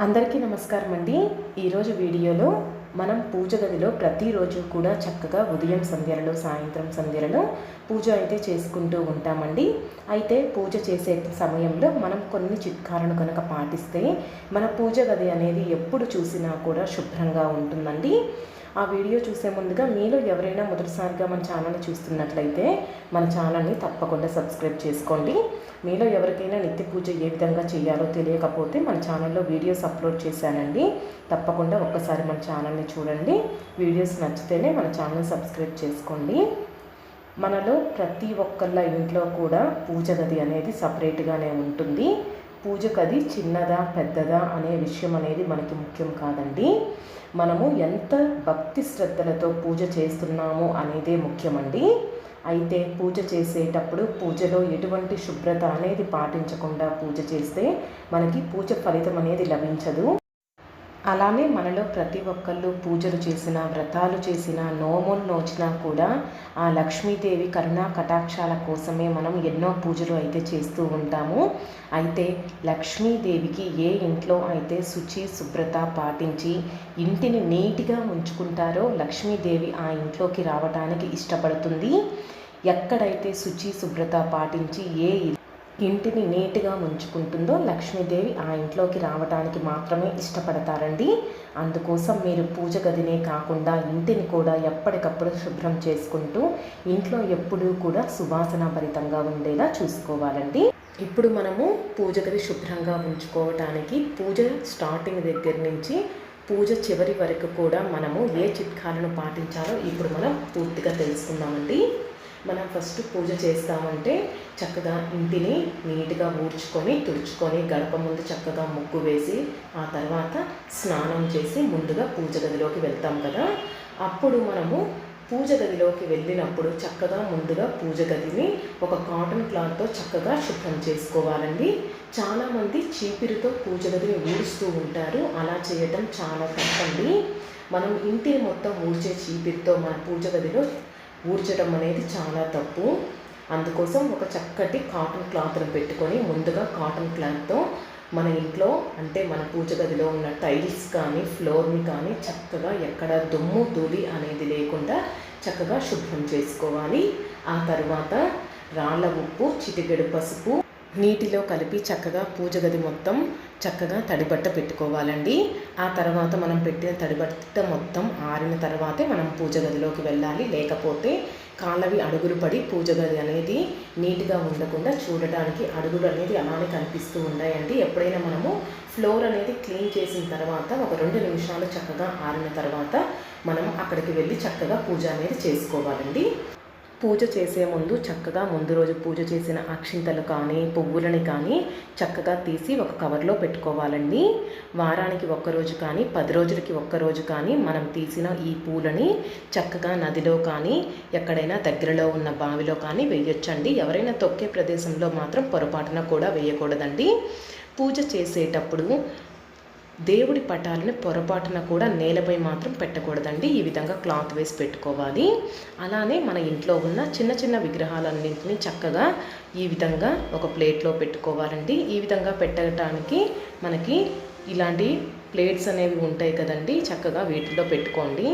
అందరికీ నమస్కారం అండి ఈరోజు వీడియోలో మనం పూజ గదిలో ప్రతిరోజు కూడా చక్కగా ఉదయం సంధ్యలలో సాయంత్రం సంధ్యలలో పూజ అయితే చేసుకుంటూ ఉంటామండి. అయితే పూజ చేసే సమయంలో మనం కొన్ని చిట్కాలను కనుక పాటిస్తే మన పూజ గది అనేది ఎప్పుడు చూసినా కూడా శుభ్రంగా ఉంటుందండి. ఆ వీడియో చూసే ముందుగా మీలో ఎవరైనా మొదటిసారిగా మన ఛానల్ని చూస్తున్నట్లయితే మన ఛానల్ని తప్పకుండా సబ్స్క్రైబ్ చేసుకోండి. మీలో ఎవరికైనా నిత్య పూజ ఏ విధంగా చేయాలో తెలియకపోతే మన ఛానల్లో వీడియోస్ అప్లోడ్ చేశానండి. తప్పకుండా ఒక్కసారి మన ఛానల్ని చూడండి. వీడియోస్ నచ్చితేనే మన ఛానల్ సబ్స్క్రైబ్ చేసుకోండి. మనలో ప్రతి ఒక్కళ్ళ ఇంట్లో కూడా పూజ గది అనేది సపరేట్గానే ఉంటుంది. పూజకు అది చిన్నదా పెద్దదా అనే విషయం అనేది మనకి ముఖ్యం కాదండి. మనము ఎంత భక్తి శ్రద్ధలతో పూజ చేస్తున్నాము అనేదే ముఖ్యమండి. అయితే పూజ చేసేటప్పుడు పూజలో ఎటువంటి శుభ్రత అనేది పాటించకుండా పూజ చేస్తే మనకి పూజ ఫలితం అనేది లభించదు. అలానే మనలో ప్రతి ఒక్కళ్ళు పూజలు చేసిన వ్రతాలు చేసిన నోములు నోచినా కూడా ఆ లక్ష్మీదేవి కరుణా కటాక్షాల కోసమే మనం ఎన్నో పూజలు అయితే చేస్తూ ఉంటాము. అయితే లక్ష్మీదేవికి ఏ ఇంట్లో అయితే శుచి శుభ్రత పాటించి ఇంటిని నీట్గా ఉంచుకుంటారో లక్ష్మీదేవి ఆ ఇంట్లోకి రావడానికి ఇష్టపడుతుంది. ఎక్కడైతే శుచి శుభ్రత పాటించి ఏ ఇంటిని నీట్గా ఉంచుకుంటుందో లక్ష్మీదేవి ఆ ఇంట్లోకి రావడానికి మాత్రమే ఇష్టపడతారండి. అందుకోసం మీరు పూజ గదినే కాకుండా ఇంటిని కూడా ఎప్పటికప్పుడు శుభ్రం చేసుకుంటూ ఇంట్లో ఎప్పుడూ కూడా సువాసన భరితంగా ఉండేలా చూసుకోవాలండి. ఇప్పుడు మనము పూజ గది శుభ్రంగా ఉంచుకోవటానికి పూజ స్టార్టింగ్ దగ్గర నుంచి పూజ చివరి వరకు కూడా మనము ఏ చిట్కాలను పాటించాలో ఇప్పుడు మనం పూర్తిగా తెలుసుకుందామండి. మనం ఫస్ట్ పూజ చేస్తామంటే చక్కగా ఇంటిని నీట్గా ఊడ్చుకొని తుడుచుకొని గడప ముందు చక్కగా ముగ్గు వేసి ఆ తర్వాత స్నానం చేసి ముందుగా పూజ గదిలోకి వెళ్తాం కదా. అప్పుడు మనము పూజ గదిలోకి వెళ్ళినప్పుడు చక్కగా ముందుగా పూజ గదిని ఒక కాటన్ క్లాత్తో చక్కగా శుభ్రం చేసుకోవాలండి. చాలామంది చీపిరితో పూజ గదిని ఊడుస్తూ ఉంటారు. అలా చేయటం చాలా తప్పండి మనం ఇంటిని మొత్తం ఊడ్చే చీపిరితో మన పూజ గదిలో ఊడ్చడం అనేది చాలా తప్పు. అందుకోసం ఒక చక్కటి కాటన్ క్లాత్ను పెట్టుకొని ముందుగా కాటన్ క్లాత్తో మన ఇంట్లో అంటే మన పూజ గదిలో ఉన్న టైల్స్ కానీ ఫ్లోర్ని కానీ చక్కగా ఎక్కడ దుమ్ము ధూళి అనేది లేకుండా చక్కగా శుభ్రం చేసుకోవాలి. ఆ తర్వాత రాళ్ళ ఉప్పు చిటికెడు పసుపు నీటిలో కలిపి చక్కగా పూజ గది మొత్తం చక్కగా తడిబట్ట పెట్టుకోవాలండి. ఆ తర్వాత మనం పెట్టిన తడిబట్ట మొత్తం ఆరిన తర్వాతే మనం పూజ గదిలోకి వెళ్ళాలి. లేకపోతే కాళ్ళవి అడుగులు పడి పూజ గది అనేది నీట్గా ఉండకుండా చూడడానికి అడుగులు అనేది అలానే కనిపిస్తూ ఉన్నాయండి ఎప్పుడైనా మనము ఫ్లోర్ అనేది క్లీన్ చేసిన తర్వాత ఒక రెండు నిమిషాలు చక్కగా ఆరిన తర్వాత మనం అక్కడికి వెళ్ళి చక్కగా పూజ అనేది చేసుకోవాలండి. పూజ చేసే ముందు చక్కగా ముందు రోజు పూజ చేసిన అక్షింతలు కానీ పువ్వులని కానీ చక్కగా తీసి ఒక కవర్లో పెట్టుకోవాలండి. వారానికి ఒక్కరోజు కానీ పది రోజులకి ఒక్కరోజు కానీ మనం తీసిన ఈ పూలని చక్కగా నదిలో కానీ ఎక్కడైనా దగ్గరలో ఉన్న బావిలో కానీ వేయొచ్చండి. ఎవరైనా తొక్కే ప్రదేశంలో మాత్రం పొరపాటున కూడా వేయకూడదండి. పూజ చేసేటప్పుడు దేవుడి పటాలను పొరపాటున కూడా నేలపై మాత్రం పెట్టకూడదండి. ఈ విధంగా క్లాత్ వేసి పెట్టుకోవాలి. అలానే మన ఇంట్లో ఉన్న చిన్న చిన్న విగ్రహాలన్నింటినీ చక్కగా ఈ విధంగా ఒక ప్లేట్లో పెట్టుకోవాలండి. ఈ విధంగా పెట్టడానికి మనకి ఇలాంటి ప్లేట్స్ అనేవి ఉంటాయి కదండి చక్కగా వీటిలో పెట్టుకోండి.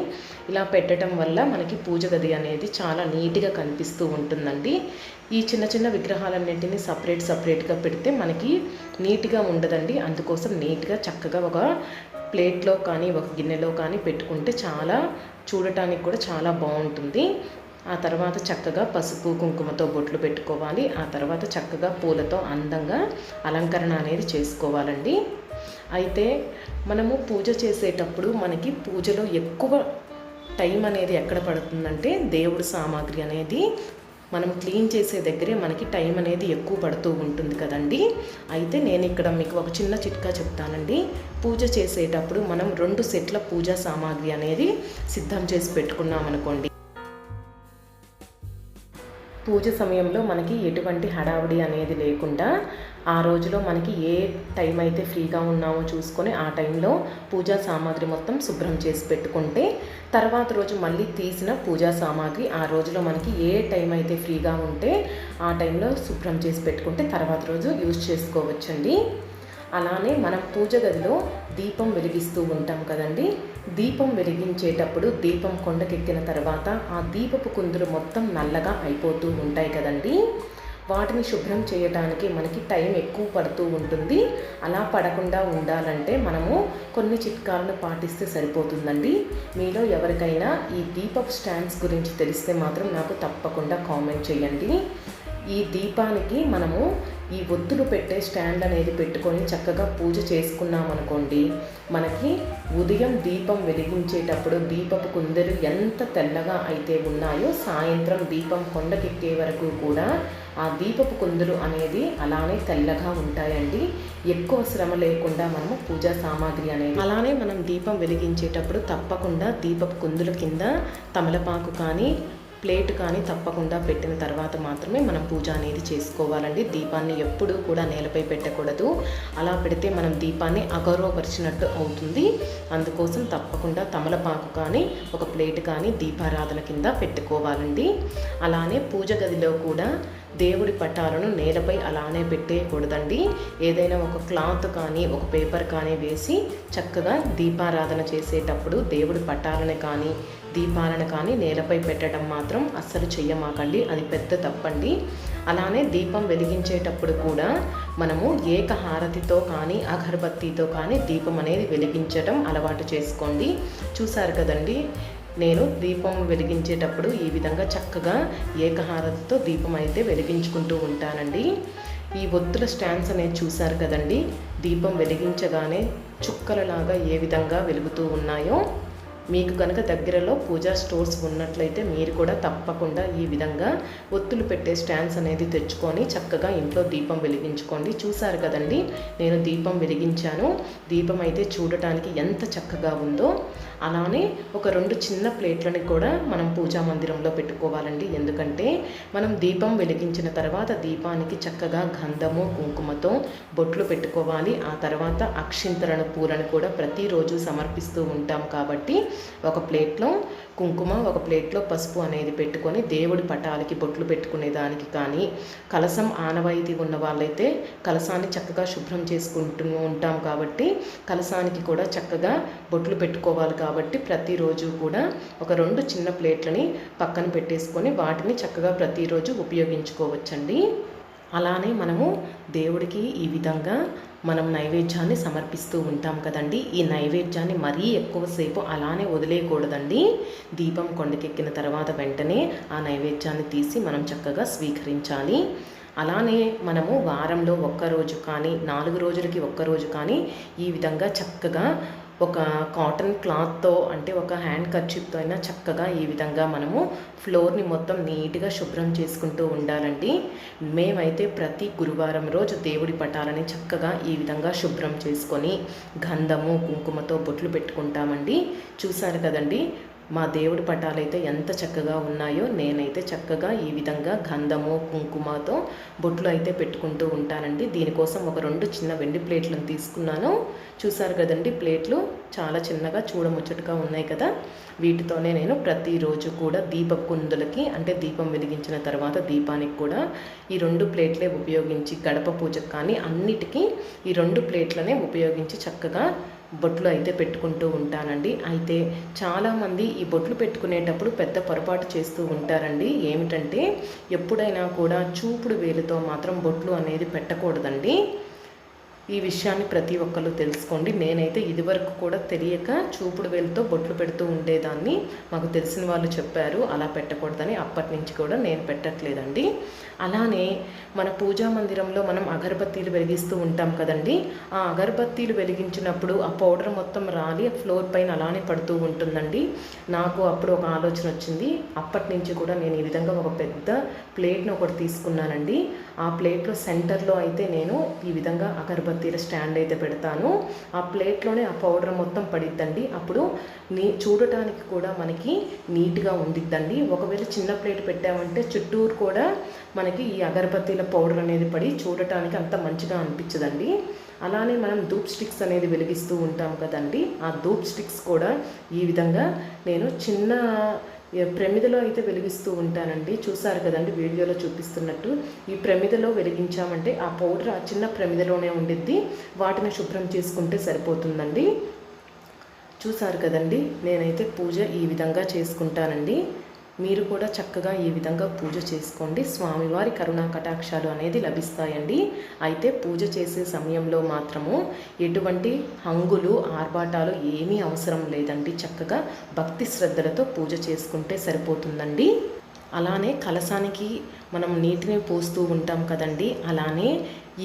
ఇలా పెట్టడం వల్ల మనకి పూజ గది అనేది చాలా నీట్గా కనిపిస్తూ ఉంటుందండి. ఈ చిన్న చిన్న విగ్రహాలన్నింటినీ సపరేట్ సపరేట్గా పెడితే మనకి నీట్గా ఉండదండి. అందుకోసం నీట్గా చక్కగా ఒక ప్లేట్లో కానీ ఒక గిన్నెలో కానీ పెట్టుకుంటే చాలా చూడటానికి కూడా చాలా బాగుంటుంది. ఆ తర్వాత చక్కగా పసుపు కుంకుమతో బొట్లు పెట్టుకోవాలి. ఆ తర్వాత చక్కగా పూలతో అందంగా అలంకరణ అనేది చేసుకోవాలండి. అయితే మనము పూజ చేసేటప్పుడు మనకి పూజలో ఎక్కువ టైం అనేది ఎక్కడ పడుతుందంటే దేవుడి సామాగ్రి అనేది మనం క్లీన్ చేసే దగ్గరే మనకి టైం అనేది ఎక్కువ పడుతూ ఉంటుంది కదండి. అయితే నేను ఇక్కడ మీకు ఒక చిన్న చిట్కా చెప్తానండి. పూజ చేసేటప్పుడు మనం రెండు సెట్ల పూజా సామాగ్రి అనేది సిద్ధం చేసి పెట్టుకున్నాం అనుకోండి. పూజ సమయంలో మనకి ఎటువంటి హడావుడి అనేది లేకుండా ఆ రోజులో మనకి ఏ టైం అయితే ఫ్రీగా ఉన్నామో చూసుకొని ఆ టైంలో పూజా సామాగ్రి మొత్తం శుభ్రం చేసి పెట్టుకుంటే తర్వాత రోజు మళ్ళీ తీసిన పూజా సామాగ్రి ఆ రోజులో మనకి ఏ టైం అయితే ఫ్రీగా ఉంటే ఆ టైంలో శుభ్రం చేసి పెట్టుకుంటే తర్వాత రోజు యూజ్ చేసుకోవచ్చండి. అలానే మనం పూజ గదిలో దీపం వెలిగిస్తూ ఉంటాం కదండి. దీపం వెలిగించేటప్పుడు దీపం కొండకెక్కిన తర్వాత ఆ దీపపు కుందులు మొత్తం నల్లగా అయిపోతూ ఉంటాయి కదండీ. వాటిని శుభ్రం చేయడానికి మనకి టైం ఎక్కువ పడుతూ ఉంటుంది. అలా పడకుండా ఉండాలంటే మనము కొన్ని చిట్కాలను పాటిస్తే సరిపోతుందండి. మీలో ఎవరికైనా ఈ దీపప్ స్టాండ్స్ గురించి తెలిస్తే మాత్రం నాకు తప్పకుండా కామెంట్ చేయండి. ఈ దీపానికి మనము ఈ ఒత్తులు పెట్టే స్టాండ్ అనేది పెట్టుకొని చక్కగా పూజ చేసుకున్నామనుకోండి మనకి ఉదయం దీపం వెలిగించేటప్పుడు దీపపు కుందెలు ఎంత తెల్లగా అయితే ఉన్నాయో సాయంత్రం దీపం కొండకెక్కే వరకు కూడా ఆ దీపపు కుందులు అనేది అలానే తెల్లగా ఉంటాయండి. ఎక్కువ శ్రమ లేకుండా మనము పూజా సామాగ్రి అనేది అలానే మనం దీపం వెలిగించేటప్పుడు తప్పకుండా దీపపు కుందుల కింద తమలపాకు కానీ ప్లేట్ కానీ తప్పకుండా పెట్టిన తర్వాత మాత్రమే మనం పూజ అనేది చేసుకోవాలండి. దీపాన్ని ఎప్పుడూ కూడా నేలపై పెట్టకూడదు. అలా పెడితే మనం దీపాన్ని అగౌరవపరిచినట్టు అవుతుంది. అందుకోసం తప్పకుండా తమలపాకు కానీ ఒక ప్లేట్ కానీ దీపారాధన కింద పెట్టుకోవాలండి. అలానే పూజ గదిలో కూడా దేవుడి పటాలను నేలపై అలానే పెట్టేయకూడదండి. ఏదైనా ఒక క్లాత్ కానీ ఒక పేపర్ కానీ వేసి చక్కగా దీపారాధన చేసేటప్పుడు దేవుడి పటాలను కానీ దీపాలను కానీ నేలపై పెట్టడం మాత్రం అస్సలు చెయ్యమాకండి. అది పెద్ద తప్పండి. అలానే దీపం వెలిగించేటప్పుడు కూడా మనము ఏకహారతితో కానీ అగరబత్తితో కానీ దీపం అనేది వెలిగించడం అలవాటు చేసుకోండి. చూసారు కదండి? నేను దీపం వెలిగించేటప్పుడు ఈ విధంగా చక్కగా ఏకహారతితో దీపం అయితే వెలిగించుకుంటూ ఉంటానండి. ఈ ఒత్తుల స్టాండ్స్ అనేది చూశారు కదండి? దీపం వెలిగించగానే చుక్కలలాగా ఏ విధంగా వెలుగుతూ ఉన్నాయో. మీకు కనుక దగ్గరలో పూజా స్టోర్స్ ఉన్నట్లయితే మీరు కూడా తప్పకుండా ఈ విధంగా ఒత్తులు పెట్టే స్టాండ్స్ అనేది తెచ్చుకొని చక్కగా ఇంట్లో దీపం వెలిగించుకోండి. చూసారు కదండి? నేను దీపం వెలిగించాను. దీపం అయితే చూడటానికి ఎంత చక్కగా ఉందో. అలానే ఒక రెండు చిన్న ప్లేట్లని కూడా మనం పూజా మందిరంలో పెట్టుకోవాలండి. ఎందుకంటే మనం దీపం వెలిగించిన తర్వాత దీపానికి చక్కగా గంధము కుంకుమతో బొట్లు పెట్టుకోవాలి. ఆ తర్వాత అక్షింతరణ పూలను కూడా ప్రతిరోజు సమర్పిస్తూ ఉంటాం కాబట్టి ఒక ప్లేట్లో కుంకుమ ఒక ప్లేట్లో పసుపు అనేది పెట్టుకొని దేవుడి పటాలకి బొట్లు పెట్టుకునే దానికి కానీ కలసం ఆనవాయితీ ఉన్న వాళ్ళైతే కలసాన్ని చక్కగా శుభ్రం చేసుకుంటూ ఉంటాం కాబట్టి కలసానికి కూడా చక్కగా బొట్లు పెట్టుకోవాలి కాబట్టి ప్రతిరోజు కూడా ఒక రెండు చిన్న ప్లేట్లని పక్కన పెట్టేసుకొని వాటిని చక్కగా ప్రతిరోజు ఉపయోగించుకోవచ్చండి. అలానే మనము దేవుడికి ఈ విధంగా మనం నైవేద్యాన్ని సమర్పిస్తూ ఉంటాం కదండి. ఈ నైవేద్యాన్ని మరీ ఎక్కువసేపు అలానే వదిలేయకూడదండి. దీపం కొండకెక్కిన తర్వాత వెంటనే ఆ నైవేద్యాన్ని తీసి మనం చక్కగా స్వీకరించాలి. అలానే మనము వారంలో ఒక్కరోజు కానీ నాలుగు రోజులకి ఒక్కరోజు కానీ ఈ విధంగా చక్కగా ఒక కాటన్ క్లాత్తో అంటే ఒక హ్యాండ్ కర్చిప్తో అయినా చక్కగా ఈ విధంగా మనము ఫ్లోర్ని మొత్తం నీట్గా శుభ్రం చేసుకుంటూ ఉండాలండి. మేమైతే ప్రతి గురువారం రోజు దేవుడి పటాలని చక్కగా ఈ విధంగా శుభ్రం చేసుకొని గంధము కుంకుమతో బొట్లు పెట్టుకుంటామండి. చూసారు కదండి? మా దేవుడి పటాలైతే ఎంత చక్కగా ఉన్నాయో నేనైతే చక్కగా ఈ విధంగా గంధము కుంకుమతో బొట్లు అయితే పెట్టుకుంటూ ఉంటానండి. దీనికోసం ఒక రెండు చిన్న వెండి ప్లేట్లను తీసుకున్నాను. చూసారు కదండి ప్లేట్లు? చాలా చిన్నగా చూడముచ్చటగా ఉన్నాయి కదా. వీటితోనే నేను ప్రతిరోజు కూడా దీప కుందులకి అంటే దీపం వెలిగించిన తర్వాత దీపానికి కూడా ఈ రెండు ప్లేట్లే ఉపయోగించి గడప పూజకు కానీ అన్నిటికీ ఈ రెండు ప్లేట్లనే ఉపయోగించి చక్కగా బొట్లు అయితే పెట్టుకుంటూ ఉంటానండి. అయితే చాలామంది ఈ బొట్లు పెట్టుకునేటప్పుడు పెద్ద పొరపాటు చేస్తూ ఉంటారండి. ఏమిటంటే ఎప్పుడైనా కూడా చూపుడు వేలుతో మాత్రం బొట్లు అనేది పెట్టకూడదండి. ఈ విషయాన్ని ప్రతి ఒక్కరు తెలుసుకోండి. నేనైతే ఇదివరకు కూడా తెలియక చూపుడు వేలుతో బొట్లు పెడుతూ ఉండేదాన్ని. మాకు తెలిసిన వాళ్ళు చెప్పారు అలా పెట్టకూడదని అప్పటి నుంచి కూడా నేను పెట్టట్లేదండి. అలానే మన పూజా మందిరంలో మనం అగరబత్తీలు వెలిగిస్తూ ఉంటాం కదండి. ఆ అగరబత్తీలు వెలిగించినప్పుడు ఆ పౌడర్ మొత్తం రాలి ఫ్లోర్ పైన అలానే పడుతూ ఉంటుందండి. నాకు అప్పుడు ఒక ఆలోచన వచ్చింది. అప్పటి నుంచి కూడా నేను ఈ విధంగా ఒక పెద్ద ప్లేట్ను ఒకటి తీసుకున్నానండి. ఆ ప్లేట్లో సెంటర్లో అయితే నేను ఈ విధంగా అగరబత్తీల స్టాండ్ అయితే పెడతాను. ఆ ప్లేట్లోనే ఆ పౌడర్ మొత్తం పడిద్దండి. అప్పుడు నీ చూడటానికి కూడా మనకి నీట్గా ఉండిద్దండి. ఒకవేళ చిన్న ప్లేట్ పెట్టామంటే చుట్టూరు కూడా మనకి ఈ అగరబత్తీల పౌడర్ అనేది పడి చూడటానికి అంత మంచిగా అనిపించదండి. అలానే మనం ధూప్ స్టిక్స్ అనేది వెలిగిస్తూ ఉంటాం కదండి. ఆ ధూప్ స్టిక్స్ కూడా ఈ విధంగా నేను చిన్న ప్రమిదలో అయితే వెలిగిస్తూ ఉంటానండి చూసారు కదండి వీడియోలో చూపిస్తున్నట్టు. ఈ ప్రమిదలో వెలిగించామంటే ఆ పౌడర్ ఆ చిన్న ప్రమిదలోనే ఉండిద్ది. వాటిని శుభ్రం చేసుకుంటే సరిపోతుందండి. చూసారు కదండి నేనైతే పూజ ఈ విధంగా చేసుకుంటానండి. మీరు కూడా చక్కగా ఈ విధంగా పూజ చేసుకోండి. స్వామివారి కరుణా కటాక్షాలు అనేది లభిస్తాయండి. అయితే పూజ చేసే సమయంలో మాత్రము ఎటువంటి హంగులు ఆర్భాటాలు ఏమీ అవసరం లేదండి. చక్కగా భక్తి శ్రద్ధలతో పూజ చేసుకుంటే సరిపోతుందండి. అలానే కలసానికి మనం నీటిని పోస్తూ ఉంటాం కదండి. అలానే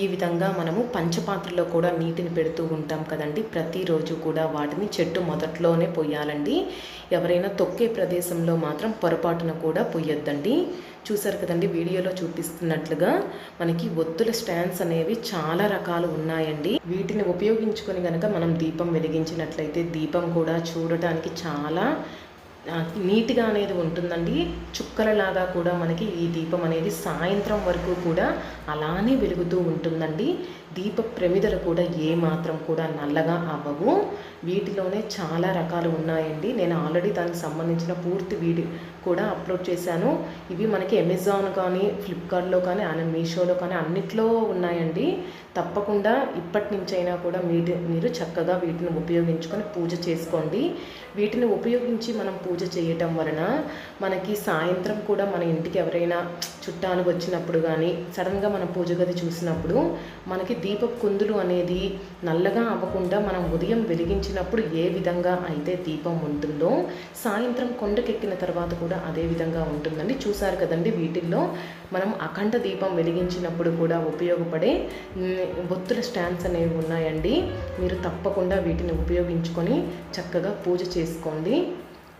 ఈ విధంగా మనము పంచపాత్రలో కూడా నీటిని పెడుతూ ఉంటాం కదండి. ప్రతిరోజు కూడా వాటిని చెట్టు మొదట్లోనే పొయ్యాలండి. ఎవరైనా తొక్కే ప్రదేశంలో మాత్రం పొరపాటున కూడా పొయ్యొద్దండి. చూసారు కదండి వీడియోలో చూపిస్తున్నట్లుగా మనకి ఒత్తుల స్టాండ్స్ అనేవి చాలా రకాలు ఉన్నాయండి. వీటిని ఉపయోగించుకొని కనుక మనం దీపం వెలిగించినట్లయితే దీపం కూడా చూడటానికి చాలా నీట్గా అనేది ఉంటుందండి. చుక్కలలాగా కూడా మనకి ఈ దీపం అనేది సాయంత్రం వరకు కూడా అలానే వెలుగుతూ ఉంటుందండి. దీప ప్రమిదలు కూడా ఏ మాత్రం కూడా నల్లగా అవ్వవు. వీటిలోనే చాలా రకాలు ఉన్నాయండి. నేను ఆల్రెడీ దానికి సంబంధించిన పూర్తి వీడియో కూడా అప్లోడ్ చేశాను. ఇవి మనకి అమెజాన్ కానీ ఫ్లిప్కార్ట్లో కానీ అండ్ మీషోలో కానీ అన్నిట్లో ఉన్నాయండి. తప్పకుండా ఇప్పటి నుంచైనా కూడా మీరు మీరు చక్కగా వీటిని ఉపయోగించుకొని పూజ చేసుకోండి. వీటిని ఉపయోగించి మనం పూజ పూజ చేయటం వలన మనకి సాయంత్రం కూడా మన ఇంటికి ఎవరైనా చుట్టాలు వచ్చినప్పుడు కానీ సడన్గా మన పూజ గది చూసినప్పుడు మనకి దీప కుందులు అనేది నల్లగా అవ్వకుండా మనం ఉదయం వెలిగించినప్పుడు ఏ విధంగా అయితే దీపం ఉంటుందో సాయంత్రం కొండకెక్కిన తర్వాత కూడా అదే విధంగా ఉంటుందండి. చూసారు కదండి వీటిల్లో మనం అఖండ దీపం వెలిగించినప్పుడు కూడా ఉపయోగపడే బొత్తుల స్టాండ్స్ అనేవి ఉన్నాయండి. మీరు తప్పకుండా వీటిని ఉపయోగించుకొని చక్కగా పూజ చేసుకోండి.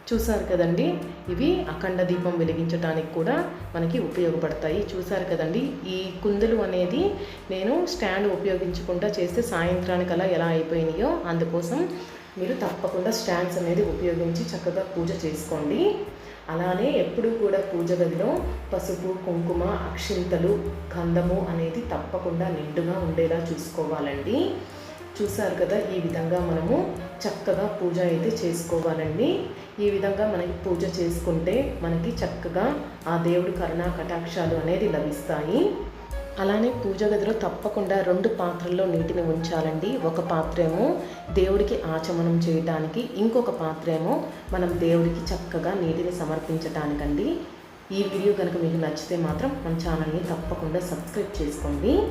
చూసారు కదండి. ఇవి అఖండ దీపం వెలిగించడానికి కూడా మనకి ఉపయోగపడతాయి. చూసారు కదండి. ఈ కుందులు అనేది నేను స్టాండ్ ఉపయోగించకుండా చేస్తే సాయంత్రానికి అలా ఎలా అయిపోయినాయో అందుకోసం మీరు తప్పకుండా స్టాండ్స్ అనేది ఉపయోగించి చక్కగా పూజ చేసుకోండి. అలానే ఎప్పుడూ కూడా పూజ గదిలో పసుపు కుంకుమ అక్షింతలు గంధము అనేది తప్పకుండా నిండుగా ఉండేలా చూసుకోవాలండి. చూసారు కదా ఈ విధంగా మనము చక్కగా పూజ అయితే చేసుకోవాలండి. ఈ విధంగా మనకి పూజ చేసుకుంటే మనకి చక్కగా ఆ దేవుడి కరుణా కటాక్షాలు అనేది లభిస్తాయి. అలానే పూజ గదిలో తప్పకుండా రెండు పాత్రల్లో నీటిని ఉంచాలండి. ఒక పాత్ర ఏమో దేవుడికి ఆచమనం చేయటానికి ఇంకొక పాత్ర ఏమో మనం దేవుడికి చక్కగా నీటిని సమర్పించటానికండి. ఈ వీడియో కనుక మీకు నచ్చితే మాత్రం మన ఛానల్ని తప్పకుండా సబ్స్క్రైబ్ చేసుకోండి.